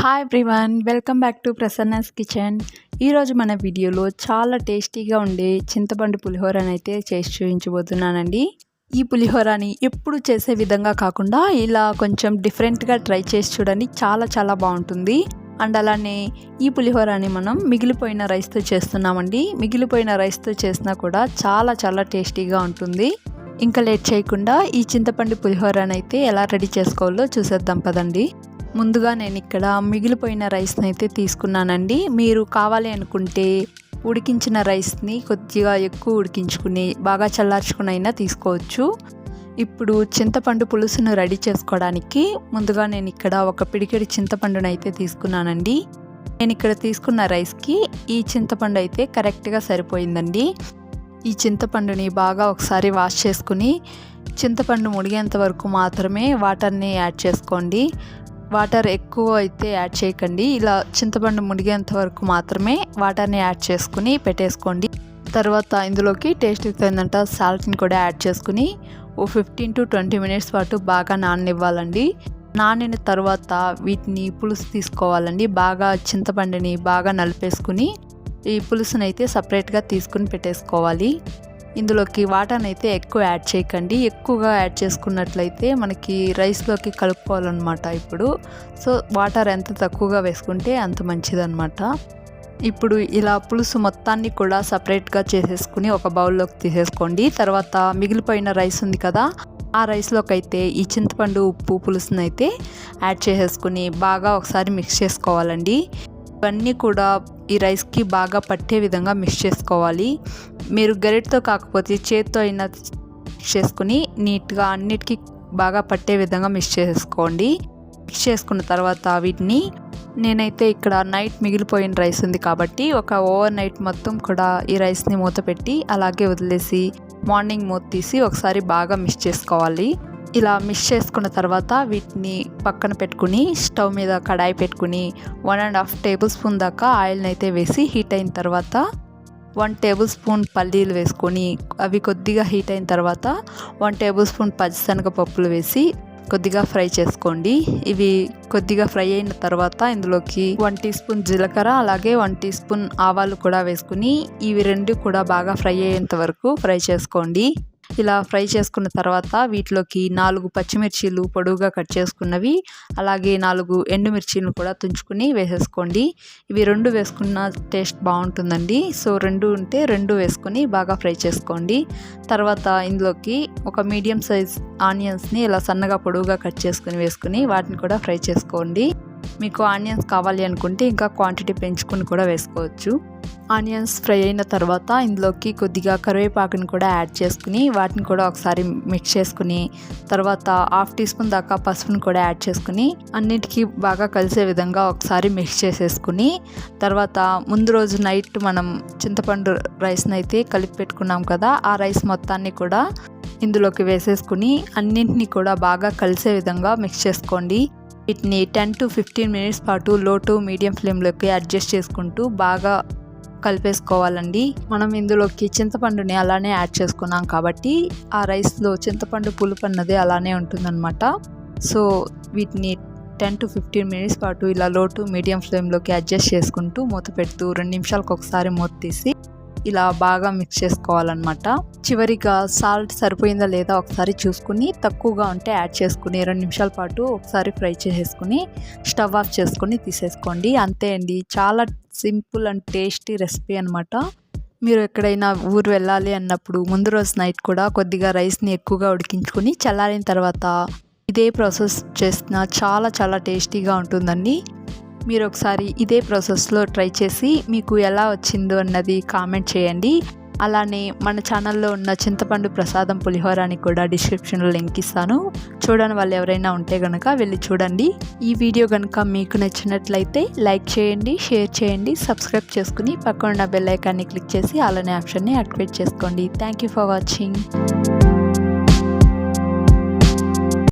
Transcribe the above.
Hi everyone welcome back to Prasanna's kitchen ఈరోజు మన వీడియోలో చాలా టేస్టీగా ఉండే చింతపండు పులిహోరని అయితే చేసి చూపించబోతున్నానండి. ఈ పులిహోరని ఎప్పుడు చేసే విధంగా కాకుండా ఇలా కొంచెం డిఫరెంట్గా ట్రై చేసి చూడండి చాలా చాలా బాగుంటుంది. అండ్ అలానే ఈ పులిహోరని మనం మిగిలిపోయిన రైస్తో చేస్తున్నామండి. మిగిలిపోయిన రైస్తో చేసినా కూడా చాలా చాలా టేస్టీగా ఉంటుంది. ఇంకా లేట్ చేయకుండా ఈ చింతపండు పులిహోరని అయితే ఎలా రెడీ చేసుకోవాలో చూసేద్దాం పదండి. ముందుగా నేను ఇక్కడ మిగిలిపోయిన రైస్ని అయితే తీసుకున్నానండి. మీరు కావాలి అనుకుంటే ఉడికించిన రైస్ని కొద్దిగా ఎక్కువ ఉడికించుకుని బాగా చల్లార్చుకుని అయినా తీసుకోవచ్చు. ఇప్పుడు చింతపండు పులుసును రెడీ చేసుకోవడానికి ముందుగా నేను ఇక్కడ ఒక పిడికెడి చింతపండును అయితే తీసుకున్నానండి. నేను ఇక్కడ తీసుకున్న రైస్కి ఈ చింతపండు అయితే కరెక్ట్గా సరిపోయిందండి. ఈ చింతపండుని బాగా ఒకసారి వాష్ చేసుకుని చింతపండు ముడిగేంత వరకు మాత్రమే వాటర్ని యాడ్ చేసుకోండి. వాటర్ ఎక్కువ అయితే యాడ్ చేయకండి. ఇలా చింతపండు మునిగేంత వరకు మాత్రమే వాటర్ని యాడ్ చేసుకుని పెట్టేసుకోండి. తర్వాత ఇందులోకి టేస్ట్ ఏంటంట సాల్ట్ని కూడా యాడ్ చేసుకుని ఓ ఫిఫ్టీన్ టు ట్వంటీ మినిట్స్ పాటు బాగా నాననివ్వాలండి. నానిన తర్వాత వీటిని పులుసు తీసుకోవాలండి. బాగా చింతపండుని బాగా నలిపేసుకుని ఈ పులుసుని అయితే సపరేట్గా తీసుకుని పెట్టేసుకోవాలి. ఇందులోకి వాటర్ అయితే ఎక్కువ యాడ్ చేయకండి. ఎక్కువగా యాడ్ చేసుకున్నట్లయితే మనకి రైస్లోకి కలుపుకోవాలన్నమాట ఇప్పుడు. సో వాటర్ ఎంత తక్కువగా వేసుకుంటే అంత మంచిదన్నమాట. ఇప్పుడు ఇలా పులుసు మొత్తాన్ని కూడా సపరేట్గా చేసేసుకుని ఒక బౌల్లోకి తీసేసుకోండి. తర్వాత మిగిలిపోయిన రైస్ ఉంది కదా ఆ రైస్లోకి అయితే ఈ చింతపండు ఉప్పు పులుసునైతే యాడ్ చేసేసుకుని బాగా ఒకసారి మిక్స్ చేసుకోవాలండి. ఇవన్నీ కూడా ఈ రైస్కి బాగా పట్టే విధంగా మిక్స్ చేసుకోవాలి. మీరు గరిటతో కాకపోతే చేత్తో అయినా చేసుకుని నీట్గా అన్నిటికీ బాగా పట్టే విధంగా మిక్స్ చేసుకోండి. మిక్స్ చేసుకున్న తర్వాత వీటిని నేనైతే ఇక్కడ నైట్ మిగిలిపోయిన రైస్ ఉంది కాబట్టి ఒక ఓవర్ నైట్ మొత్తం కూడా ఈ రైస్ని మూత పెట్టి అలాగే వదిలేసి మార్నింగ్ మూత తీసి ఒకసారి బాగా మిక్స్ చేసుకోవాలి. ఇలా మిక్స్ చేసుకున్న తర్వాత వీటిని పక్కన పెట్టుకుని స్టవ్ మీద కడాయి పెట్టుకుని one and half tablespoon దాకా ఆయిల్ని అయితే వేసి హీట్ అయిన తర్వాత వన్ టేబుల్ స్పూన్ పల్లీలు వేసుకొని అవి కొద్దిగా హీట్ అయిన తర్వాత వన్ టేబుల్ స్పూన్ పచ్చిశనగ పప్పులు వేసి కొద్దిగా ఫ్రై చేసుకోండి. ఇవి కొద్దిగా ఫ్రై అయిన తర్వాత ఇందులోకి వన్ టీ స్పూన్ జీలకర్ర అలాగే వన్ టీ స్పూన్ ఆవాలు కూడా వేసుకుని ఇవి రెండు కూడా బాగా ఫ్రై అయ్యేంత వరకు ఫ్రై చేసుకోండి. ఇలా ఫ్రై చేసుకున్న తర్వాత వీటిలోకి నాలుగు పచ్చిమిర్చీలు పొడవుగా కట్ చేసుకున్నవి అలాగే నాలుగు ఎండుమిర్చీలు కూడా తుంచుకుని వేసేసుకోండి. ఇవి రెండు వేసుకున్న టేస్ట్ బాగుంటుందండి. సో రెండు ఉంటే రెండు వేసుకొని బాగా ఫ్రై చేసుకోండి. తర్వాత ఇందులోకి ఒక మీడియం సైజ్ ఆనియన్స్ని ఇలా సన్నగా పొడవుగా కట్ చేసుకుని వేసుకుని వాటిని కూడా ఫ్రై చేసుకోండి. మీకు ఆనియన్స్ కావాలి అనుకుంటే ఇంకా క్వాంటిటీ పెంచుకుని కూడా వేసుకోవచ్చు. ఆనియన్స్ ఫ్రై అయిన తర్వాత ఇందులోకి కొద్దిగా కరివేపాకుని కూడా యాడ్ చేసుకుని వాటిని కూడా ఒకసారి మిక్స్ చేసుకుని తర్వాత హాఫ్ టీ స్పూన్ దాకా పసుపుని కూడా యాడ్ చేసుకుని అన్నిటికీ బాగా కలిసే విధంగా ఒకసారి మిక్స్ చేసేసుకుని తర్వాత ముందు రోజు నైట్ మనం చింతపండు రైస్ని అయితే కలిపి పెట్టుకున్నాం కదా ఆ రైస్ మొత్తాన్ని కూడా ఇందులోకి వేసేసుకుని అన్నింటినీ కూడా బాగా కలిసే విధంగా మిక్స్ చేసుకోండి. వీటిని టెన్ టు ఫిఫ్టీన్ మినిట్స్ పాటు లో టు మీడియం ఫ్లేమ్లోకి అడ్జస్ట్ చేసుకుంటూ బాగా కలిపేసుకోవాలండి. మనం ఇందులోకి చింతపండుని అలానే యాడ్ చేసుకున్నాం కాబట్టి ఆ రైస్లో చింతపండు పులుపు అన్నది అలానే ఉంటుందన్నమాట. సో వీటిని టెన్ టు ఫిఫ్టీన్ మినిట్స్ పాటు ఇలా లో టు మీడియం ఫ్లేమ్లోకి అడ్జస్ట్ చేసుకుంటూ మూత పెడుతూ రెండు నిమిషాలకు ఒకసారి మూత తీసి ఇలా బాగా మిక్స్ చేసుకోవాలన్నమాట. చివరిగా సాల్ట్ సరిపోయిందా లేదా ఒకసారి చూసుకుని తక్కువగా ఉంటే యాడ్ చేసుకుని రెండు నిమిషాల పాటు ఒకసారి ఫ్రై చేసేసుకుని స్టవ్ ఆఫ్ చేసుకొని తీసేసుకోండి. అంతే అండి. చాలా సింపుల్ అండ్ టేస్టీ రెసిపీ అనమాట మీరు ఎక్కడైనా ఊరు వెళ్ళాలి అన్నప్పుడు ముందు రోజు నైట్ కూడా కొద్దిగా రైస్ని ఎక్కువగా ఉడికించుకొని చల్లారిన తర్వాత ఇదే ప్రాసెస్ చేసిన చాలా చాలా టేస్టీగా ఉంటుందండి. మీరు ఒకసారి ఇదే ప్రాసెస్లో ట్రై చేసి మీకు ఎలా వచ్చిందో అన్నది కామెంట్ చేయండి. అలానే మన ఛానల్లో ఉన్న చింతపండు ప్రసాదం పులిహోరాని కూడా డిస్క్రిప్షన్లో లింక్ ఇస్తాను. చూడని వాళ్ళు ఎవరైనా ఉంటే కనుక వెళ్ళి చూడండి. ఈ వీడియో కనుక మీకు నచ్చినట్లయితే లైక్ చేయండి షేర్ చేయండి సబ్స్క్రైబ్ చేసుకుని పక్కన ఉన్న బెల్ ఐకాన్ని క్లిక్ చేసి అలానే ఆప్షన్ని యాక్టివేట్ చేసుకోండి. Thank you for watching.